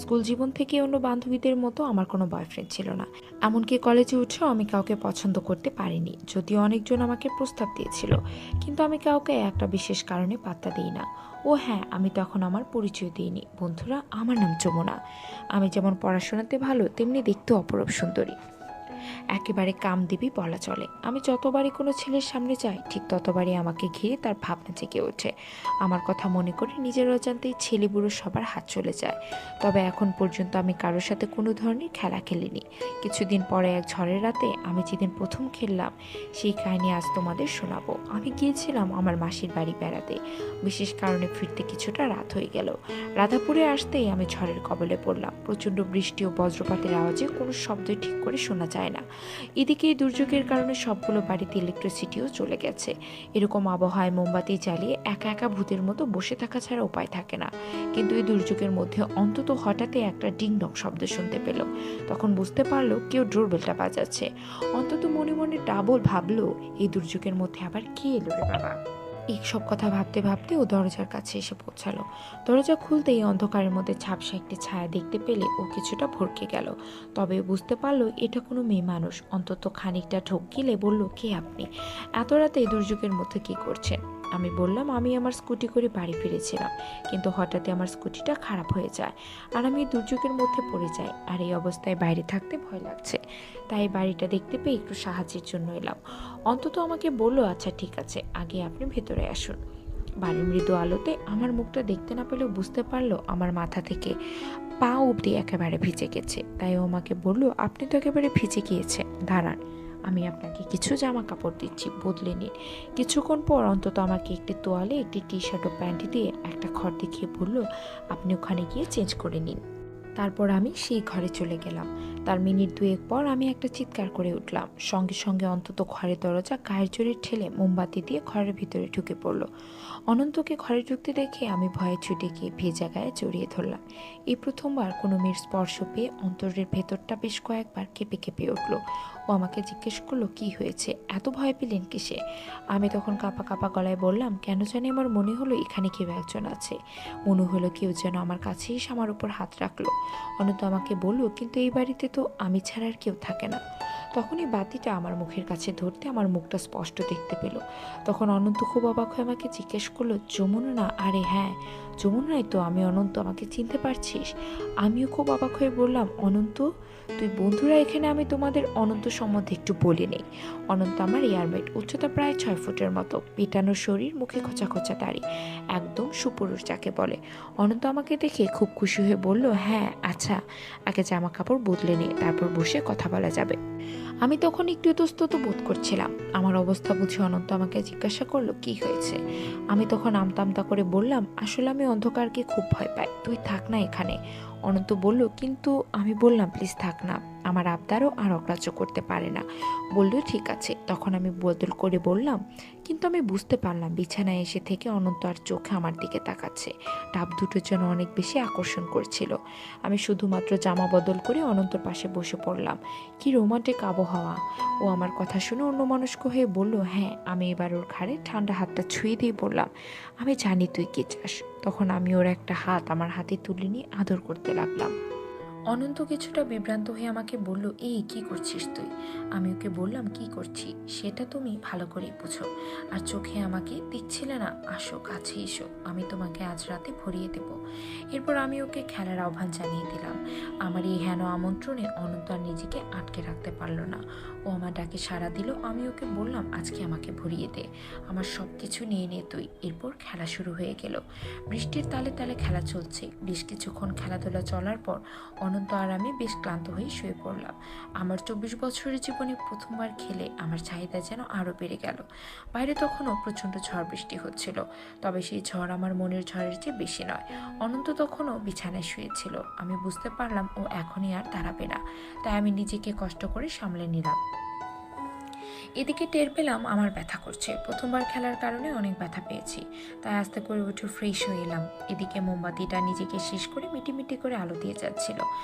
School জীবন থেকে অন্য বান্ধবীদের মতো আমার কোনো বয়ফ্রেন্ড ছিল না। এমনকি কলেজে উঠেও আমি কাউকে পছন্দ করতে পারিনি, যদিও অনেকজন আমাকে প্রস্তাব দিয়েছিল। কিন্তু আমি কাউকে একটা বিশেষ কারণে পাত্তা দিই না। ও হ্যাঁ আমি তখন আমার পরিচয় দিইনি। বন্ধুরা, আমার নাম যমুনা। আমি যেমন পড়াশোনাতে ভালো, তেমনি দেখতে অপরূপ সুন্দরী। একেবারে কাম দিবি বলা চলে। আমি যতবারই কোনো ছেলের সামনে যাই, ঠিক ততবারই আমাকে ঘিরে তার ভাবনা জেগে ওঠে। আমার কথা মনে করে নিজের অজান্তেই ছেলে বুড়ো সবার হাত চলে যায়। তবে এখন পর্যন্ত আমি কারোর সাথে কোনো ধরনের খেলা খেলিনি। কিছুদিন পরে এক ঝড়ের রাতে আমি যেদিন প্রথম খেললাম, সেই কাহিনী আজ তোমাদের শোনাবো। আমি গিয়েছিলাম আমার মাসির বাড়ি বেড়াতে। বিশেষ কারণে ফিরতে কিছুটা রাত হয়ে গেল। রাধাপুরে আসতেই আমি ঝড়ের কবলে পড়লাম। প্রচণ্ড বৃষ্টি ও বজ্রপাতের আওয়াজে কোনো শব্দই ঠিক করে শোনা যায় না। এদিকে এই দুর্যোগের কারণে সবগুলো বাড়িতে ইলেকট্রিসিটিও চলে গেছে। এরকম আবহাওয়ায় মোমবাতি জ্বালিয়ে একা একা ভূতের মতো বসে থাকা ছাড়া উপায় থাকে না। কিন্তু এই দুর্যোগের মধ্যে অন্তত হঠাৎই একটা ডিং ডং শব্দ শুনতে পেল। তখন বুঝতে পারল কেউ ডোরবেলটা বাজাচ্ছে। অন্তত মনে মনে ডাবল ভাবলো, এই দুর্যোগের মধ্যে আবার কে এলো রে বাবা? সব কথা ভাবতে ভাবতে ও দরজার কাছে এসে পৌঁছালো। দরজা খুলতেই অন্ধকারের মধ্যে ঝাপসা একটি ছায়া দেখতে পেলে ও কিছুটা ভরকে গেল। তবে বুঝতে পারল, এটা কোনো মেয়ে মানুষ। অন্তত খানিকটা ঠক গিলে বলল, কে আপনি? এত রাতে এই দুর্যোগের মধ্যে কি করছেন? আমি বললাম, আমি আমার স্কুটি করে বাড়ি ফিরেছিলাম, কিন্তু হঠাৎই আমার স্কুটিটা খারাপ হয়ে যায় আর আমি দুর্যোগের মধ্যে পড়ে যাই আর এই অবস্থায় বাইরে থাকতে ভয় লাগছে। তাই বাড়িটা দেখতে পেয়ে একটু সাহায্যের জন্য এলাম। অন্তত আমাকে বলল আচ্ছা ঠিক আছে, আগে আপনি ভেতরে আসুন। বাড়ির মৃদু আলোতে আমার মুখটা দেখতে না পেলেও বুঝতে পারল আমার মাথা থেকে পা অবধি একেবারে ভিজে গেছে। তাই ও আমাকে বলল, আপনি তো একেবারে ভিজে গিয়েছেন, দাঁড়ান। আমি আপনাকে কিছু জামা কাপড় দিচ্ছি, বদলে নিন। কিছুক্ষণ পর অন্তত আমাকে একটি তোয়ালে একটি টি শার্ট ও প্যান্ট দিয়ে একটা ঘর দেখিয়ে বলল, আপনি ওখানে গিয়ে চেঞ্জ করে নিন। তারপর আমি সেই ঘরে চলে গেলাম। তার মিনিট দুয়েক পর আমি একটা চিৎকার করে উঠলাম। সঙ্গে সঙ্গে অন্তত ঘরের দরজা গায়ের জোরে ঠেলে মোমবাতি দিয়ে ঘরের ভিতরে ঢুকে পড়ল। অনন্তকে ঘরে ঢুকতে দেখে আমি ভয়ে ছুটে গিয়ে ভেজা গায়ে জড়িয়ে ধরলাম। এই প্রথমবার কোনো মেয়ের স্পর্শ পেয়ে অন্তরের ভেতরটা বেশ কয়েকবার কেঁপে কেঁপে উঠল। ও আমাকে জিজ্ঞেস করল, কি হয়েছে? এত ভয় পেলেন কিসে? আমি তখন কাপা কাপা গলায় বললাম, কেন জানি আমার মনে হলো এখানে কেউ একজন আছে। মনে হলো কেউ যেন আমার কাছে এসে আমার উপর হাত রাখল। অনন্ত আমাকে বলল, কিন্তু এই বাড়িতে তো আমি ছাড়া আর কেউ থাকে না। তখন এই বাতিটা আমার মুখের কাছে ধরতে আমার মুখটা স্পষ্ট দেখতে পেল। তখন অনন্ত খুব অবাক হয়ে আমাকে জিজ্ঞেস করল, যমুনা না? আরে হ্যাঁ যমুনাই তো আমি অনন্ত, আমাকে চিনতে পারছিস? আমিও খুব অবাক হয়ে বললাম, অনন্ত, তুই বন্ধুরা, এখানে আমি তোমাদের অনন্ত সম্বন্ধে একটু বলে নেই। অনন্ত আমার এয়ারমেট উচ্চতা প্রায় ছয় ফুটের মতো, পেটানো শরীর, মুখে খোঁচা খোঁচা দাড়ি, একদম সুপুরুষ যাকে বলে। অনন্ত আমাকে দেখে খুব খুশি হয়ে বলল হ্যাঁ আচ্ছা আগে জামা কাপড় বদলে নে, তারপর বসে কথা বলা যাবে। আমি তখন একটু ইতস্তত বোধ করছিলাম। আমার অবস্থা বুঝে অনন্ত আমাকে জিজ্ঞাসা করল, কি হয়েছে? আমি তখন আমতা আমতা করে বললাম, আসলে আমি অন্ধকারকে খুব ভয় পাই। তুই থাক না এখানে। অনন্ত বলল, কিন্তু আমি বললাম, প্লিজ থাক না। আমার আবদারও আর অগ্রাহ্য করতে পারে না। বলল, ঠিক আছে। তখন আমি বদল করে বললাম, কিন্তু আমি বুঝতে পারলাম, বিছানায় এসে থেকে অনন্ত আর চোখে আমার দিকে তাকাচ্ছে। ডাব দুটোর জন্য অনেক বেশি আকর্ষণ করছিল। আমি শুধুমাত্র জামা বদল করে অনন্তর পাশে বসে পড়লাম। কি রোমান্টিক আবহাওয়া। ও আমার কথা শুনে অন্য মনস্ক হয়ে বলল হ্যাঁ আমি এবার ওর ঘাড়ে ঠান্ডা হাতটা ছুঁয়ে দিয়ে বললাম, আমি জানি তুই কি চাস। তখন আমি ওর একটা হাত আমার হাতে তুলে নিয়ে আদর করতে লাগলাম। অনন্ত কিছুটা বিভ্রান্ত হয়ে আমাকে বলল, এই, কি করছিস তুই? আমি ওকে বললাম, কি করছি? সেটা তুমি ভালো করেই বুঝো। আর চোখে আমাকে দিচ্ছিলে না। আসো, কাছে এসো। আমি তোমাকে আজ রাতে ভরিয়ে দেব। এরপর আমি ওকে খেলার আহ্বান জানিয়ে দিলাম। আমার এই হেন আমন্ত্রণে অনন্ত আর নিজেকে আটকে রাখতে পারল না। ও আমার ডাকে সাড়া দিল, আমি ওকে বললাম, আজকে আমাকে ভরিয়ে দে। আমার সব কিছু নিয়ে নে তুই। এরপর খেলা শুরু হয়ে গেল। বৃষ্টির তালে তালে খেলা চলছে। বেশ কিছুক্ষণ খেলাধুলা চলার পর অনন্ত আর আমি বেশ ক্লান্ত হয়ে শুয়ে পড়লাম। আমার চব্বিশ বছরের জীবনে প্রথমবার খেলে আমার চাহিদা যেন আরও বেড়ে গেল। বাইরে তখনও প্রচণ্ড ঝড় বৃষ্টি হচ্ছিল, তবে সেই ঝড় আমার মনের ঝড়ের চেয়ে বেশি নয়। অনন্ত তখনও বিছানায় শুয়েছিল। আমি বুঝতে পারলাম ও এখনই আর দাঁড়াবে না, তাই আমি নিজেকে কষ্ট করে সামলে নিলাম। এদিকে টের পেলাম আমার ব্যথা করছে। প্রথমবার খেলার কারণে অনেক ব্যথা পেয়েছি, তাই আস্তে করে উঠে ফ্রেশ হয়ে এলাম। এদিকে মোমবাতিটা নিজেকে শেষ করে মিটিমিটি করে আলো দিয়ে যাচ্ছিল।